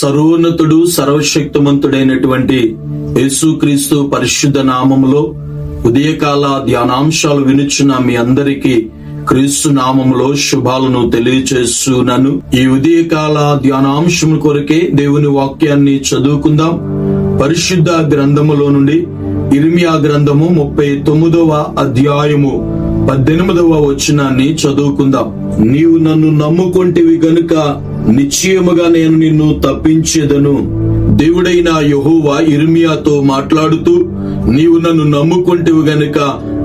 సర్వోన్నతుడు సర్వశక్తిమంతుడైనటువంటి యేసుక్రీస్తు పరిశుద్ధ నామములో ఉదయకాల ధ్యానాంశాలు వినుచున్న మీ అందరికీ క్రీస్తు నామములో శుభాలను తెలియచేస్తున్నాను. ఈ ఉదయకాల ధ్యానాంశం కొరకే దేవుని వాక్యాన్ని చదువుకుందాం. పరిశుద్ధ గ్రంథములో నుండి ఇర్మియా గ్రంథము ముప్పై తొమ్మిదవ అధ్యాయము పద్దెనిమిదవ వచనాన్ని చదువుకుందాం. నీవు నన్ను నమ్ముకొంటివి గనుక నిశ్చయముగా నేను నిన్ను తప్పించేదను. దేవుడైన యహోవా ఇర్మియాతో మాట్లాడుతూ నీవు నన్ను నమ్ముకుంటేవు గనుక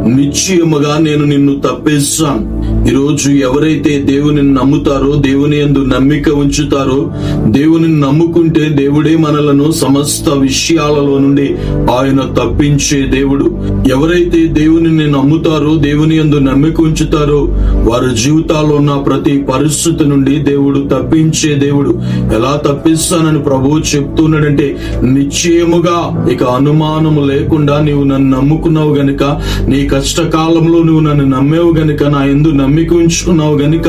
నిశ్చయముగా నేను నిన్ను తప్పేస్తాను. ఈరోజు ఎవరైతే దేవుని నమ్ముతారో దేవుని యందు నమ్మిక ఉంచుతారో దేవుని నమ్ముకుంటే దేవుడే మనలను సమస్త విషయాలలో నుండి ఆయన తప్పించే దేవుడు. ఎవరైతే దేవుని నమ్ముతారో దేవుని యందు నమ్మిక ఉంచుతారో వారి జీవితాల్లో ఉన్న ప్రతి పరిస్థితి నుండి దేవుడు తప్పించే దేవుడు. ఎలా తప్పిస్తానని ప్రభువు చెప్తున్నాడంటే నిశ్చయముగా ఇక అనుమానము లేకుండా నీవు నన్ను నమ్ముకున్నావు గనుక నీ కష్టకాలంలో నువ్వు నన్ను నమ్మేవు గనుక నా ఎందు నమ్మిక ఉంచుకున్నావు గనుక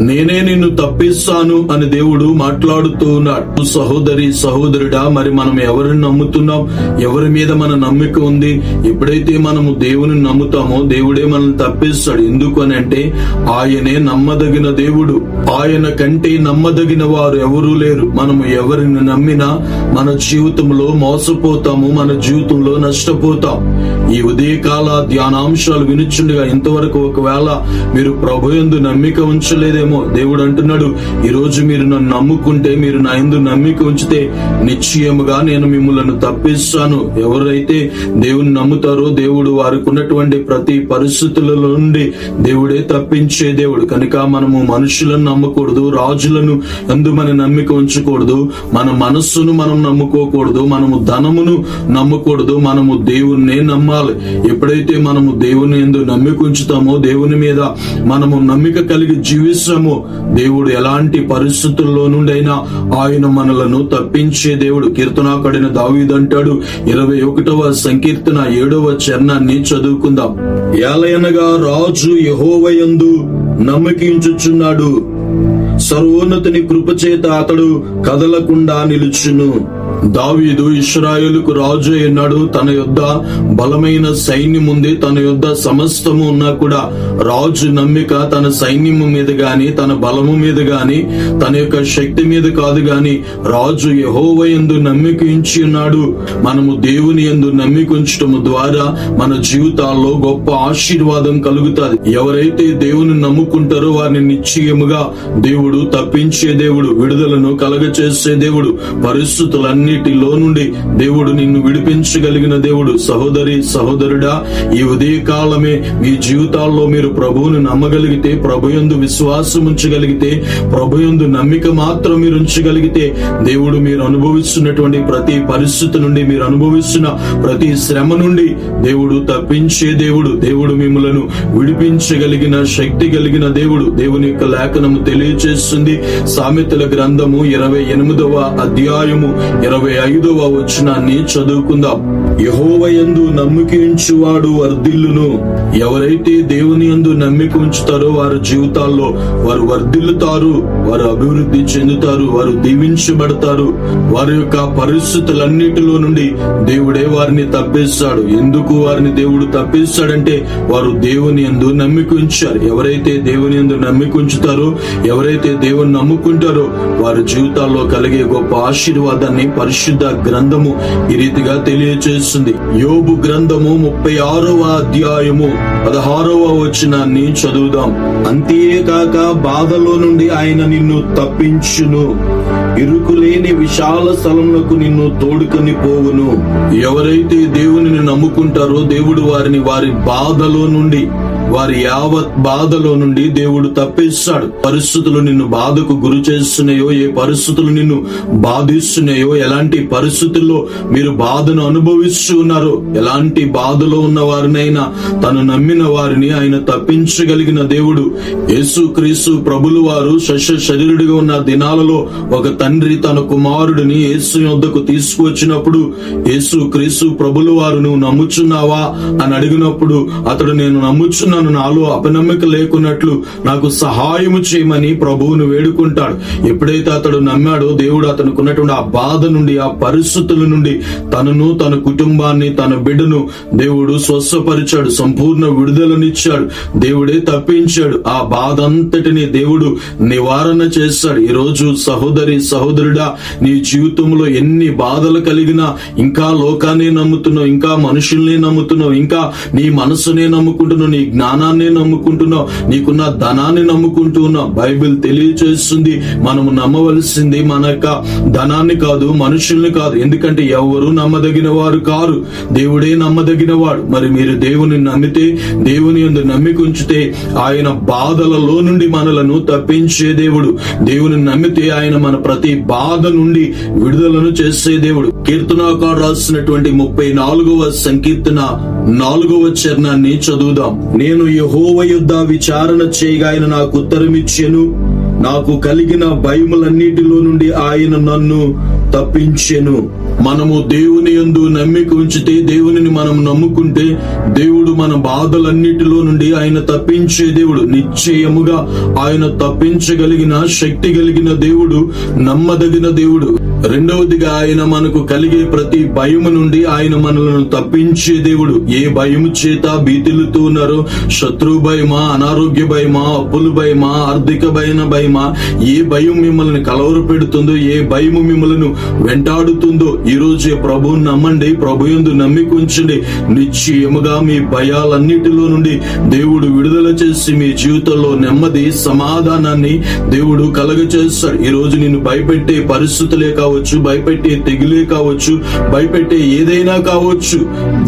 నేనే నిన్ను తప్పిస్తాను అని దేవుడు మాట్లాడుతూ ఉన్నాడు సహోదరి సహోదరుడా మరి మనం ఎవరిని నమ్ముతున్నాం? ఎవరి మీద మన నమ్మిక ఉంది? ఎప్పుడైతే మనము దేవుని నమ్ముతామో దేవుడే మనల్ని తప్పిస్తాడు. ఎందుకు అని అంటే ఆయనే నమ్మదగిన దేవుడు. ఆయన కంటే నమ్మదగిన వారు ఎవరూ లేరు. మనము ఎవరిని నమ్మినా మన జీవితంలో మోసపోతాము మన జీవితంలో నష్టపోతాం. ఈ ఉదయకాల ధ్యానాంశాలు వినుచుండగా ఇంతవరకు ఒకవేళ మీరు ప్రభు ఎందు నమ్మిక ఉంచలేదేమో. దేవుడు అంటున్నాడు ఈ రోజు మీరు నన్ను నమ్ముకుంటే మీరు నా ఎందు నమ్మిక ఉంచితే నిశ్చయముగా నేను మిమ్మల్ని తప్పిస్తాను. ఎవరైతే దేవుని నమ్ముతారో దేవుడు వారికి ఉన్నటువంటి ప్రతి పరిస్థితులలో నుండి దేవుడే తప్పించే దేవుడు. కనుక మనము మనుషులను నమ్మకూడదు రాజులను ఎందు మన నమ్మిక ఉంచకూడదు మన మనస్సును మనం నమ్ముకోకూడదు మనము ధనమును నమ్మకూడదు మనము దేవుణ్ణే నమ్మాలి. ఎప్పుడైతే మనము దేవుని ఎందు నమ్మికుంచుతామో దేవుని మీద మనము నమ్మిక కలిగి జీవిస్తాము. దేవుడు ఎలాంటి పరిస్థితుల్లో నుండైనా ఆయన మనలను తప్పించే దేవుడు కీర్తనాకడిన దావీదంటాడు ఇరవై ఒకటవ సంకీర్తన ఏడవ చరణాన్ని చదువుకుందాం. ఏలయనగా రాజు యహోవయందు నమ్మకించుచున్నాడు. సర్వోన్నతిని కృపచేత అతడు కదలకుండా నిలుచును. దావీదు ఇస్రాయేలుకు రాజు అయినాడు. తన యొద్ద బలమైన సైన్యం ఉంది తన యొద్ద సమస్తము ఉన్నా కూడా రాజు నమ్మిక తన సైన్యము మీద గాని తన బలము మీద గాని తన యొక్క శక్తి మీద కాదు గాని రాజు యహోవ ఎందు నమ్మిక ఉంచి ఉన్నాడు. మనము దేవుని ఎందు నమ్మిక ఉంచటము ద్వారా మన జీవితాల్లో గొప్ప ఆశీర్వాదం కలుగుతుంది. ఎవరైతే దేవుని నమ్ముకుంటారో వారిని నిశ్చయముగా దేవుడు తప్పించే దేవుడు విడుదలను కలగచేసే దేవుడు పరిస్థితులను అన్నిటిలో నుండి దేవుడు నిన్ను విడిపించగలిగిన దేవుడు సహోదరి సహోదరుడా ఈ ఉదయకాలమే మీ జీవితాల్లో మీరు ప్రభువును నమ్మగలిగితే ప్రభుయందు విశ్వాసం ఉంచగలిగితే ప్రభుయందు నమ్మిక మాత్రం మీరు ఉంచగలిగితే దేవుడు మీరు అనుభవిస్తున్నటువంటి ప్రతి పరిస్థితి నుండి మీరు అనుభవిస్తున్న ప్రతి శ్రమ నుండి దేవుడు తప్పించే దేవుడు దేవుడు మిమ్మలను విడిపించగలిగిన శక్తి కలిగిన దేవుడు దేవుని యొక్క లేఖనము తెలియచేస్తుంది. సామెతల గ్రంథము ఇరవై ఎనిమిదవ అధ్యాయము ఇరవై ఐదవ వచనాన్ని చదువుకుందాం. యహోవయందు నమ్మికించువాడు వర్ధిల్లును. ఎవరైతే దేవుని యందు నమ్మిక ఉంచుతారో వారి జీవితాల్లో వారు వర్ధిల్లుతారు వారు అభివృద్ధి చెందుతారు వారు దీవించబడతారు. వారి యొక్క పరిస్థితులన్నిటిలో నుండి దేవుడే వారిని తప్పిస్తాడు. ఎందుకు వారిని దేవుడు తప్పిస్తాడంటే వారు దేవుని యందు నమ్మిక ఉంచారు. ఎవరైతే దేవుని యందు నమ్మిక ఉంచుతారో ఎవరైతే దేవుని నమ్ముకుంటారో వారి జీవితాల్లో కలిగే గొప్ప ఆశీర్వాదాన్ని పరిశుద్ధ గ్రంథము ఈ రీతిగా తెలియచేస్తుంది. యోబు గ్రంథము ముప్పై ఆరవ అధ్యాయము పదహారవ వచనాన్ని చదువుదాం. అంతేకాక బాధలో నుండి ఆయన నిన్ను తప్పించును. ఇరుకులేని విశాల స్థలములకు నిన్ను తోడుకొని పోవును. ఎవరైతే దేవునిని నమ్ముకుంటారో దేవుడు వారిని వారి బాధలో నుండి వారి యావత్ బాధలో నుండి దేవుడు తప్పిస్తాడు. పరిస్థితులు నిన్ను బాధకు గురి చేస్తున్నాయో ఏ పరిస్థితులు నిన్ను బాధిస్తున్నాయో ఎలాంటి పరిస్థితుల్లో మీరు బాధను అనుభవిస్తూ ఉన్నారో ఎలాంటి బాధలో ఉన్న వారినైనా తను నమ్మిన వారిని ఆయన తప్పించగలిగిన దేవుడు యేసు క్రీస్తు ప్రభులు వారు శరీరుడిగా ఉన్న దినాలలో ఒక తండ్రి తన కుమారుడిని యేసు యొద్దకు తీసుకువచ్చినప్పుడు యేసు క్రీస్తు ప్రభులు వారు నువ్వు నమ్ముచున్నావా? అని అడిగినప్పుడు అతడు నేను నమ్ముచున్నాను నాలో అపనమ్మిక లేకున్నట్లు నాకు సహాయము చేయమని ప్రభువును వేడుకుంటాడు. ఎప్పుడైతే అతడు నమ్మాడో దేవుడు అతనికి ఉన్నటువంటి ఆ బాధ నుండి ఆ పరిస్థితుల నుండి తనను తన కుటుంబాన్ని తన బిడ్డను దేవుడు స్వస్థపరిచాడు సంపూర్ణ విడుదలనిచ్చాడు. దేవుడే తప్పించాడు. ఆ బాధ అంతటిని దేవుడు నివారణ చేస్తాడు ఈ రోజు సహోదరి సహోదరుడా నీ జీవితంలో ఎన్ని బాధలు కలిగినా ఇంకా లోకాన్ని నమ్ముతున్నావు ఇంకా మనుషుల్ని నమ్ముతున్నావు ఇంకా నీ మనసునే నమ్ముకుంటున్నావు నీ జ్ఞానాన్ని నమ్ముకుంటున్నావు నీకున్న ధనాన్ని నమ్ముకుంటూ ఉన్నావు. బైబిల్ తెలియజేస్తుంది మనము నమ్మవలసింది మన యొక్క ధనాన్ని కాదు మనుషుల్ని కాదు. ఎందుకంటే ఎవరు నమ్మదగిన వారు కారు. దేవుడే నమ్మదగిన వాడు. మరి మీరు దేవుని నమ్మితే దేవుని ఎందు నమ్మిక ఉంచితే ఆయన బాధలలో నుండి మనలను తప్పించే దేవుడు. దేవుని నమ్మితే ఆయన మన ప్రతి బాధ నుండి విడుదలను చేసే దేవుడు. కీర్తనాకారు రాసినటువంటి ముప్పై నాలుగవ సంకీర్తన నాలుగవ చరణాన్ని చదువుదాం. నేను యహోవ యుద్ధ విచారణ చేయగా ఆయన నాకు ఉత్తరమిచ్చెను నాకు కలిగిన భయములన్నిటిలో నుండి ఆయన నన్ను తప్పించెను. మనము దేవుని యందు నమ్మిక ఉంచితే దేవునిని మనం నమ్ముకుంటే దేవుడు మన బాధలన్నిటిలో నుండి ఆయన తప్పించే దేవుడు నిశ్చయముగా ఆయన తప్పించగలిగిన శక్తి కలిగిన దేవుడు నమ్మదగిన దేవుడు. రెండవదిగా ఆయన మనకు కలిగే ప్రతి భయము నుండి ఆయన మనలను తప్పించే దేవుడు. ఏ భయము చేత భీతిలుతూ ఉన్నారో? శత్రు భయమా? అనారోగ్య భయమా? అప్పులు భయమా? ఆర్థిక భయన భయమా? ఏ భయం మిమ్మల్ని కలవర పెడుతుందో? ఏ భయము మిమ్మల్ని వెంటాడుతుందో? ఈ రోజే ప్రభువుని నమ్మండి ప్రభు యందు నమ్మిక ఉంచండి. నిశ్చయముగా మీ భయాలన్నిటిలో నుండి దేవుడు విడుదల చేసి మీ జీవితంలో నెమ్మది సమాధానాన్ని దేవుడు కలగ చేస్తాడు ఈ రోజు నిన్ను భయపెట్టే పరిస్థితులే కావచ్చు భయపెట్టే తెగులే కావచ్చు భయపెట్టే ఏదైనా కావచ్చు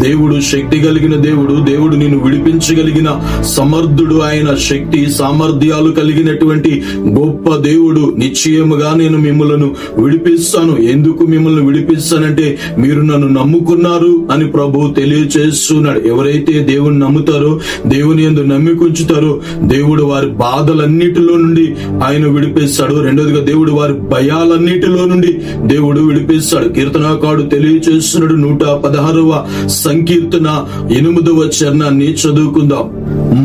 దేవుడు శక్తి కలిగిన దేవుడు దేవుడు నిన్ను విడిపించగలిగిన సమర్థుడు ఆయన శక్తి సామర్థ్యాలు కలిగినటువంటి గొప్ప దేవుడు. నిశ్చయముగా నేను మిమ్మలను విడిపిస్తాను. ఎందుకు మిమ్మల్ని విడిపిస్తానంటే మీరు నన్ను నమ్ముకున్నారు అని ప్రభు తెలియచేస్తున్నాడు. ఎవరైతే దేవుని నమ్ముతారో దేవుని ఎందు నమ్మికుంచుతారో దేవుడు వారి బాధలన్నిటిలో నుండి ఆయన విడిపిస్తాడు. రెండోదిగా దేవుడు వారి భయాలన్నిటిలో నుండి దేవుడు విడిపిస్తాడు. కీర్తనాకాడు తెలియచేస్తున్నాడు. నూట పదహారవ సంకీర్తన ఎనిమిదవ చరణాన్ని చదువుకుందాం.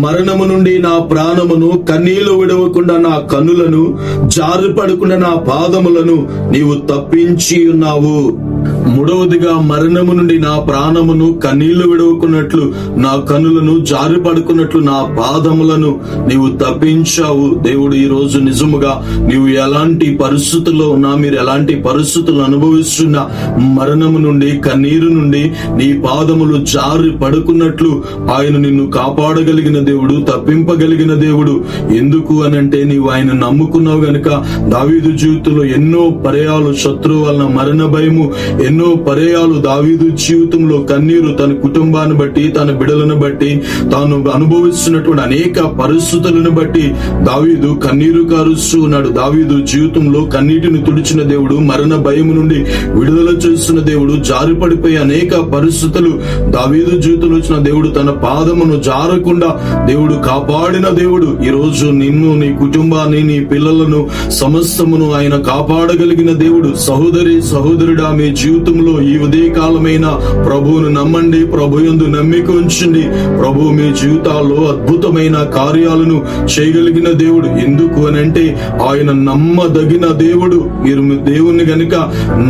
మరణము నుండి నా ప్రాణమును కన్నీళ్ళు విడవకుండా నా కన్నులను జారుపడకుండా నా పాదములను నీవు తప్పించి ఉన్నావు. మూడవదిగా మరణము నుండి నా ప్రాణమును కన్నీళ్ళు విడవకున్నట్లు నా కనులను జారి పడుకున్నట్లు నా పాదములను నీవు తప్పించావు. దేవుడు ఈ రోజు నిజముగా నీవు ఎలాంటి పరిస్థితుల్లో ఉన్నా మీరు ఎలాంటి పరిస్థితులు అనుభవిస్తున్న మరణము నుండి కన్నీరు నుండి నీ పాదములు జారి పడుకున్నట్లు ఆయన నిన్ను కాపాడగలిగిన దేవుడు తప్పింపగలిగిన దేవుడు. ఎందుకు అనంటే నీవు ఆయన నమ్ముకున్నావు గనుక దావీదు జీవితంలో ఎన్నో పర్యాలు శత్రువు వలన మరణ భయము ఎన్నో పర్యాలు దావీదు జీవితంలో కన్నీరు తన కుటుంబాన్ని బట్టి తన బిడలను బట్టి తాను అనుభవిస్తున్నటువంటి అనేక పరిస్థితులను బట్టి దావీదు కన్నీరు కారుస్తూ ఉన్నాడు. దావీదు జీవితంలో కన్నీటిని తుడిచిన దేవుడు మరణ భయం నుండి విడుదల చేస్తున్న దేవుడు జారిపడిపోయి అనేక పరిస్థితులు దావీదు జీవితంలో వచ్చిన దేవుడు తన పాదమును జారకుండా దేవుడు కాపాడిన దేవుడు. ఈ రోజు నిన్ను నీ కుటుంబాన్ని నీ పిల్లలను సమస్తమును ఆయన కాపాడగలిగిన దేవుడు. సహోదరి సహోదరుడా మీ జీవితంలో ఈ ఉదయకాలమైన ప్రభువును నమ్మండి ప్రభు ఎందు నమ్మిక ఉంచండి. ప్రభు మీ జీవితాల్లో అద్భుతమైన కార్యాలను చేయగలిగిన దేవుడు. ఎందుకు అని అంటే ఆయన నమ్మదగిన దేవుడు. మీరు మీ దేవుణ్ణి గనుక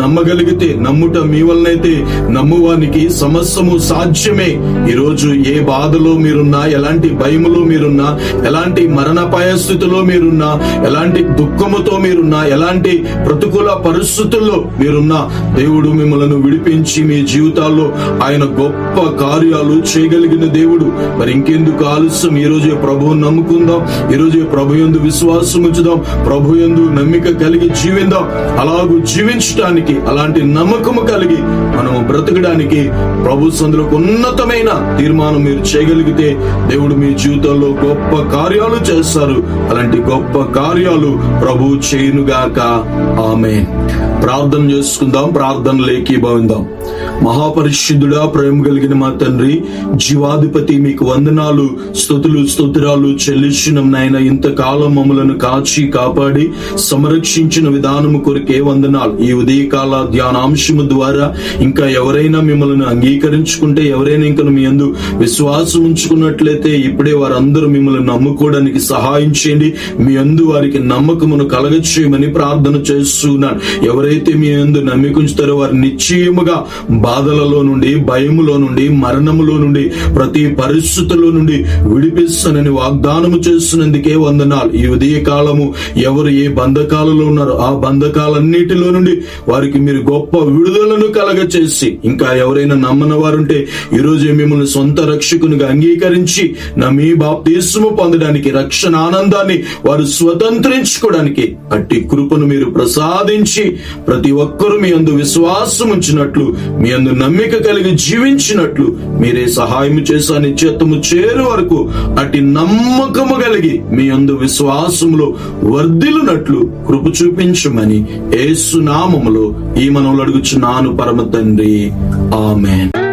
నమ్మగలిగితే నమ్ముట మీ వలనైతే నమ్మువానికి సమస్తము సాధ్యమే. ఈరోజు ఏ బాధలో మీరున్నా ఎలాంటి భయములో మీరున్నా ఎలాంటి మరణపాయ స్థితిలో మీరున్నా ఎలాంటి దుఃఖముతో మీరున్నా ఎలాంటి ప్రతికూల పరిస్థితుల్లో మీరున్నా దేవుడు మిమ్మలను విడిపించి మీ జీవితాల్లో ఆయన గొప్ప కార్యాలు చేయగలిగిన దేవుడు. మరి ఇంకెందుకు ఆలస్యం? ఈ రోజే ప్రభువు నమ్ముకుందాం? ఈ రోజే ప్రభు యందు విశ్వాసం ఉంచుదాం? ప్రభు యందు నమ్మిక కలిగి జీవిందాం. అలాగూ జీవించడానికి అలాంటి నమ్మకము కలిగి మనము బ్రతకడానికి ప్రభు సందులకు ఉన్నతమైన తీర్మానం మీరు చేయగలిగితే దేవుడు మీ జీవితంలో గొప్ప కార్యాలు చేస్తారు. అలాంటి గొప్ప కార్యాలు ప్రభు చేయునుగాక. ఆమె ప్రార్థన చేసుకుందాం. ప్రార్థన ప్రార్థనలు ఏకీభవిందాం మహాపరిశుద్ధుడా ప్రేమ కలిగిన మా తండ్రి జీవాధిపతి మీకు వందనాలు స్థుతులు స్తోత్రాలు చెల్లించినం నాయన. ఇంతకాలం మమ్మలను కాచి కాపాడి సంరక్షించిన విధానము కొరకే వందనాలు. ఈ ఉదయకాల ధ్యానాంశము ద్వారా ఇంకా ఎవరైనా మిమ్మల్ని అంగీకరించుకుంటే ఎవరైనా ఇంకా మీ అందు విశ్వాసం ఉంచుకున్నట్లయితే ఇప్పుడే వారందరూ మిమ్మల్ని నమ్ముకోవడానికి సహాయం చేయండి. మీ అందు వారికి నమ్మకమును కలగచేయమని ప్రార్థన చేస్తున్నాను. ఎవరైతే మీ అందు నమ్మికుంచుతారో వారిని నిశ్చయముగా బాధలలో నుండి భయములో నుండి మరణములో నుండి ప్రతి పరిస్థితుల్లో నుండి విడిపిస్తానని వాగ్దానము చేస్తున్నందుకే వందనాలు. ఈ ఉదయ కాలము ఎవరు ఏ బంధకాలలో ఉన్నారో ఆ బంధకాలన్నిటిలో నుండి వారికి మీరు గొప్ప విడుదలను కలగ చేసి ఇంకా ఎవరైనా నమ్మన వారుంటే ఈ మిమ్మల్ని సొంత రక్షకునిగా అంగీకరించి నా మీ బాప్తీసము పొందడానికి రక్షణ ఆనందాన్ని వారు స్వతంత్రించుకోవడానికి అట్టి కృపను మీరు ప్రసాదించి ప్రతి ఒక్కరూ మీ అందు విశ్వాసం ఉంచినట్లు మీ అందు నమ్మిక కలిగి జీవించినట్లు మీరే సహాయం చేసా నిశ్చేతము చేరు వరకు అటు నమ్మకము కలిగి మీ అందు విశ్వాసములో వర్ధిలునట్లు కృప చూపించమని ఏసునామములో ఈ మనవులు అడుగుచున్నాను పరమ తండ్రి. ఆమెన్.